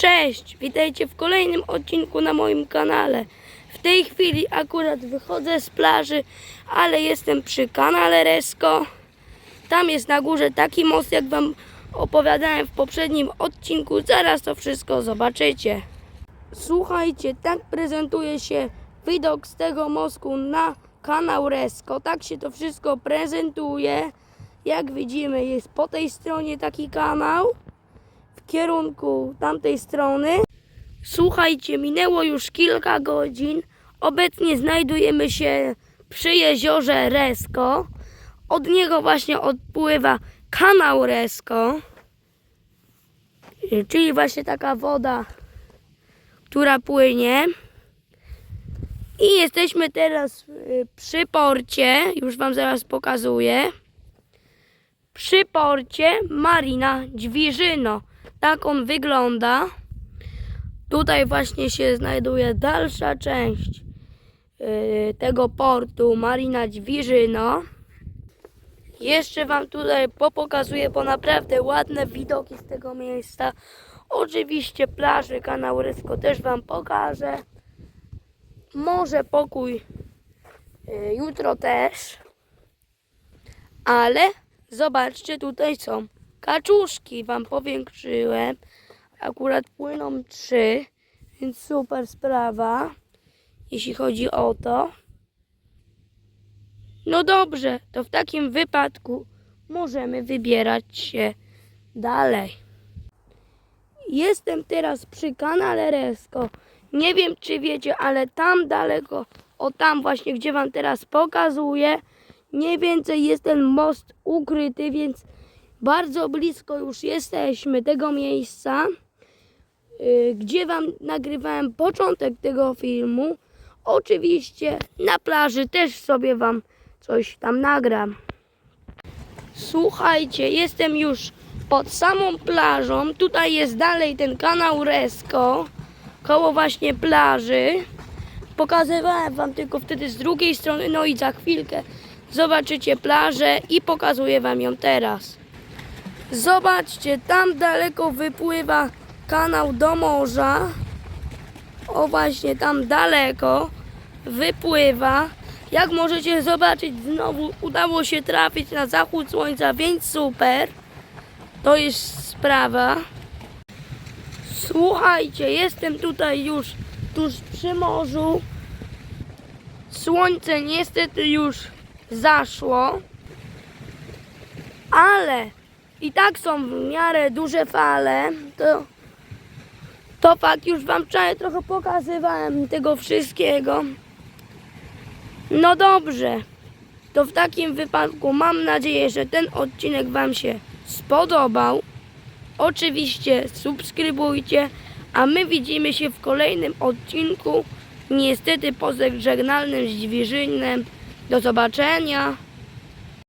Cześć, witajcie w kolejnym odcinku na moim kanale. W tej chwili akurat wychodzę z plaży, ale jestem przy kanale Resko. Tam jest na górze taki most, jak wam opowiadałem w poprzednim odcinku. Zaraz to wszystko zobaczycie. Słuchajcie, tak prezentuje się widok z tego mostu na kanał Resko. Tak się to wszystko prezentuje. Jak widzimy, jest po tej stronie taki kanał kierunku tamtej strony. Słuchajcie, minęło już kilka godzin. Obecnie znajdujemy się przy jeziorze Resko. Od niego właśnie odpływa kanał Resko, czyli właśnie taka woda, która płynie. I jesteśmy teraz y, przy porcie, już Wam zaraz pokazuję. Przy porcie Marina Dźwiżyno. Tak on wygląda. Tutaj właśnie się znajduje dalsza część yy, tego portu Marina Dźwiżyno. Jeszcze Wam tutaj popokazuję, bo naprawdę ładne widoki z tego miejsca. Oczywiście plaży kanał Rysko też Wam pokażę. Może pokój yy, jutro też. Ale zobaczcie, tutaj są kaczuszki. Wam powiększyłem. Akurat płyną trzy, więc super sprawa, jeśli chodzi o to. No dobrze, to w takim wypadku możemy wybierać się dalej. Jestem teraz przy kanale Resko. Nie wiem, czy wiecie, ale tam daleko, o tam właśnie, gdzie wam teraz pokazuję, mniej więcej jest ten most ukryty, więc bardzo blisko już jesteśmy tego miejsca, yy, gdzie wam nagrywałem początek tego filmu. Oczywiście na plaży też sobie wam coś tam nagram. Słuchajcie, jestem już pod samą plażą. Tutaj jest dalej ten kanał Resko, koło właśnie plaży. Pokazywałem wam tylko wtedy z drugiej strony, no i za chwilkę zobaczycie plażę i pokazuję wam ją teraz. Zobaczcie, tam daleko wypływa kanał do morza. O właśnie, tam daleko wypływa. Jak możecie zobaczyć, znowu udało się trafić na zachód słońca, więc super. To jest sprawa. Słuchajcie, jestem tutaj już tuż przy morzu. Słońce niestety już zaszło, ale i tak są w miarę duże fale. To, to fakt, już Wam wczoraj trochę pokazywałem tego wszystkiego. No dobrze, to w takim wypadku mam nadzieję, że ten odcinek Wam się spodobał. Oczywiście subskrybujcie, a my widzimy się w kolejnym odcinku. Niestety pożegnalnym z Dźwiżynem. Do zobaczenia.